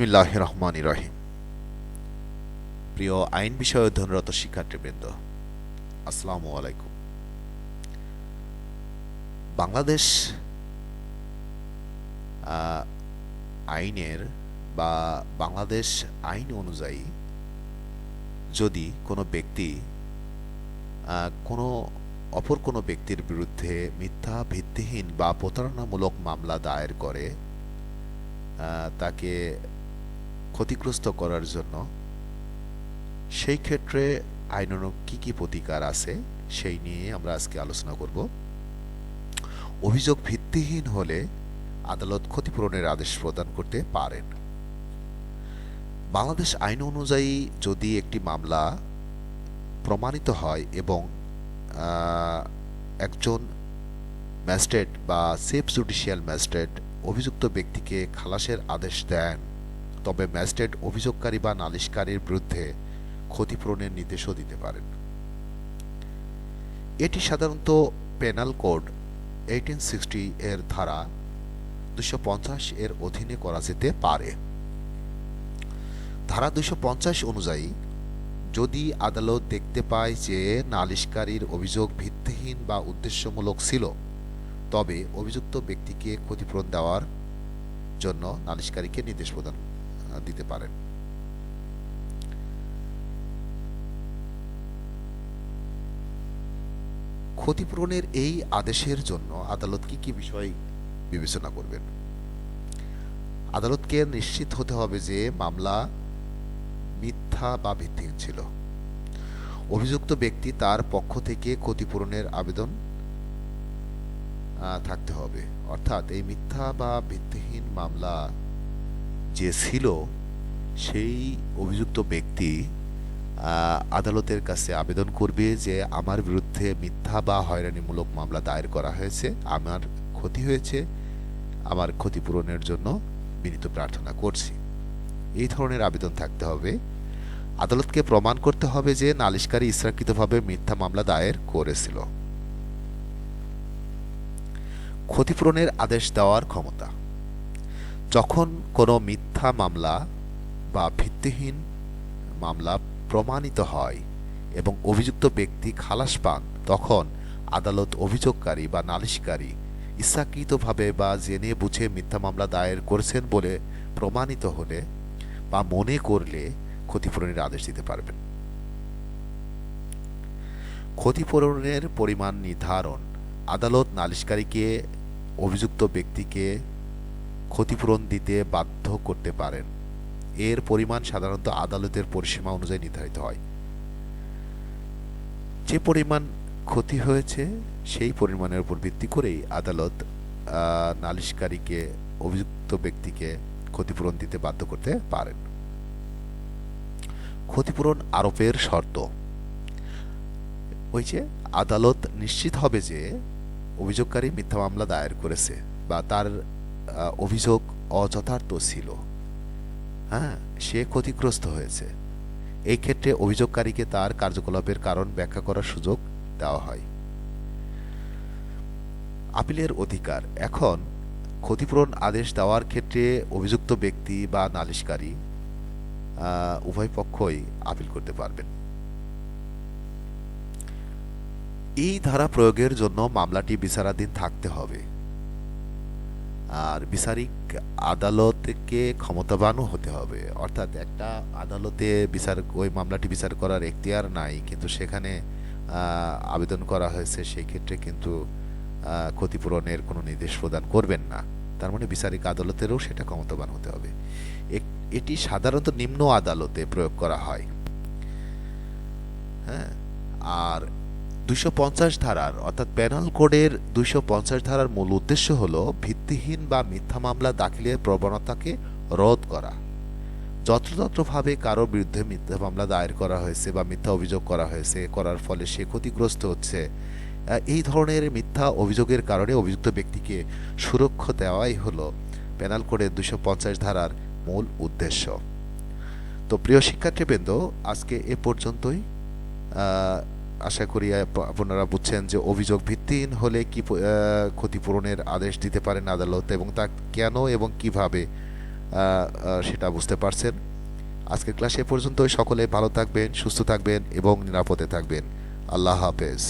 বিসমিল্লাহ রহমান রহিম প্রিয় আইন বিষয়ে অধ্যয়নরত শিক্ষার্থীবৃন্দ, আসসালামু আলাইকুম। বাংলাদেশ আইনের বা বাংলাদেশ আইন অনুযায়ী যদি কোনো ব্যক্তি কোনো অপর কোনো ব্যক্তির বিরুদ্ধে মিথ্যা, ভিত্তিহীন বা প্রতারণামূলক মামলা দায়ের করে তাকে ক্ষতিগ্রস্ত করার জন্য সেই ক্ষেত্রে আইনানুগ কি কি প্রতিকার আছে সেই নিয়ে আমরা আজকে আলোচনা করব। অভিযোগ ভিত্তিহীন হলে আদালত ক্ষতিপূরণের আদেশ প্রদান করতে পারেন। বাংলাদেশ আইন অনুযায়ী যদি একটি মামলা প্রমাণিত হয় এবং একজন ম্যাজিস্ট্রেট বা সেফ জুডিশিয়াল ম্যাজিস্ট্রেট অভিযুক্ত ব্যক্তিকে খালাসের আদেশ দেন তবে ম্যাজিস্ট্রেট অভিযোগকারী বা নালিশকারীর বিরুদ্ধে ক্ষতিপূরণের নির্দেশও দিতে পারেন। এটি সাধারণত পেনাল কোড এইটিন সিক্সটি এর ধারা দুশো এর অধীনে করা যেতে পারে। ধারা দুশো অনুযায়ী, যদি আদালত দেখতে পায় যে নালিশকারীর অভিযোগ ভিত্তিহীন বা উদ্দেশ্যমূলক ছিল, তবে অভিযুক্ত ব্যক্তিকে ক্ষতিপূরণ দেওয়ার জন্য নালিশকারীকে নির্দেশ প্রদান। দিতে পারেন। ক্ষতিপূরণের এই আদেশের জন্য আদালত কি কি বিষয় বিবেচনা করবেন? আদালতকে নিশ্চিত হতে হবে যে মামলা মিথ্যা বা ভিত্তিহীন ছিল। অভিযুক্ত ব্যক্তি তার পক্ষ থেকে ক্ষতিপূরণের আবেদন থাকতে হবে। অর্থাৎ এই মিথ্যা বা ভিত্তিহীন মামলা যে ছিল, সেই অভিযুক্ত ব্যক্তি আদালতের কাছে আবেদন করবে যে আমার বিরুদ্ধে মিথ্যা বা হয়রানিমূলক মামলা দায়ের করা হয়েছে, আমার ক্ষতি হয়েছে, আমার ক্ষতিপূরণের জন্য বিনীত প্রার্থনা করছি। এই ধরনের আবেদন থাকতে হবে। আদালতকে প্রমাণ করতে হবে যে নালিশকারী ইচ্ছাকৃতভাবে মিথ্যা মামলা দায়ের করেছিল। ক্ষতিপূরণের আদেশ দেওয়ার ক্ষমতা। যখন কোনো মিথ্যা মামলা বা ভিত্তিহীন মামলা প্রমাণিত হয় এবং অভিযুক্ত ব্যক্তি খালাস পান, তখন আদালত অভিযোগকারী বা নালিশকারী ইচ্ছাকৃতভাবে বা জেনে বুঝে মিথ্যা মামলা দায়ের করেছেন বলে প্রমাণিত হলে বা মনে করলে ক্ষতিপূরণের আদেশ দিতে পারবেন। ক্ষতিপূরণের পরিমাণ নির্ধারণ, আদালত নালিশকারীকে, অভিযুক্ত ব্যক্তিকে ক্ষতিপূরণ দিতে বাধ্য করতে পারেন। এর পরিমাণ সাধারণত আদালতের পরিসীমা অনুযায়ী নির্ধারিত হয়। যে পরিমাণ ক্ষতি হয়েছে, সেই পরিমাণের উপর ভিত্তি করেই আদালত নালিশকারীকে, অভিযুক্ত ব্যক্তিকে ক্ষতিপূরণ দিতে বাধ্য করতে পারেন। ক্ষতিপূরণ আরোপের শর্ত ওই যে আদালত নিশ্চিত হবে যে অভিযোগকারী মিথ্যা মামলা দায়ের করেছে বা তার অভিযোগ অযথার্থ ছিল। হ্যাঁ সে ক্ষতিগ্রস্ত হয়েছে। এই ক্ষেত্রে অভিযোগকারীকে তার কার্যকলাপের কারণ ব্যাখ্যা করার সুযোগ দেওয়া হয়। আপিলের অধিকার। এখন ক্ষতিপূরণ আদেশ দেওয়ার ক্ষেত্রে অভিযুক্ত ব্যক্তি বা নালিশকারী উভয় পক্ষই আপিল করতে পারবেন। এই ধারা প্রয়োগের জন্য মামলাটি বিচারাধীন থাকতে হবে। আর বিচারিক আদালতকে ক্ষমতাবানও হতে হবে। অর্থাৎ একটা আদালতে বিচার, ওই মামলাটি বিচার করার এখতিয়ার নাই, কিন্তু সেখানে আবেদন করা হয়েছে, সেই ক্ষেত্রে কিন্তু ক্ষতিপূরণের কোনো নির্দেশ প্রদান করবেন না। তার মানে বিচারিক আদালতেরও সেটা ক্ষমতাবান হতে হবে। এটি সাধারণত নিম্ন আদালতে প্রয়োগ করা হয়। হ্যাঁ? আর দুইশো পঞ্চাশ ধারার, অর্থাৎ প্যানাল কোডের দুইশো পঞ্চাশ ধারার মূল উদ্দেশ্য হল ভিত্তিহীন বা মিথ্যা মামলা দাখিলের প্রবণতাকে রোধ করা। যত্রতত্রভাবে কারও বিরুদ্ধে মিথ্যা মামলা দায়ের করা হয়েছে বা মিথ্যা অভিযোগ করা হয়েছে, করার ফলে সে ক্ষতিগ্রস্ত হচ্ছে এই ধরনের মিথ্যা অভিযোগের কারণে অভিযুক্ত ব্যক্তিকে সুরক্ষা দেওয়াই হলো প্যানাল কোডের দুশো ধারার মূল উদ্দেশ্য। তো প্রিয় শিক্ষার্থীবৃন্দ, আজকে এ পর্যন্তই। আশা করি আপনারা বুঝছেন যে অভিযোগ ভিত্তিহীন হলে কি ক্ষতিপূরণের আদেশ দিতে পারেন আদালত এবং তা কেন এবং কীভাবে সেটা বুঝতে পারছেন। আজকের ক্লাস এ পর্যন্তই। সকলে ভালো থাকবেন, সুস্থ থাকবেন এবং নিরাপদে থাকবেন। আল্লাহ হাফেজ।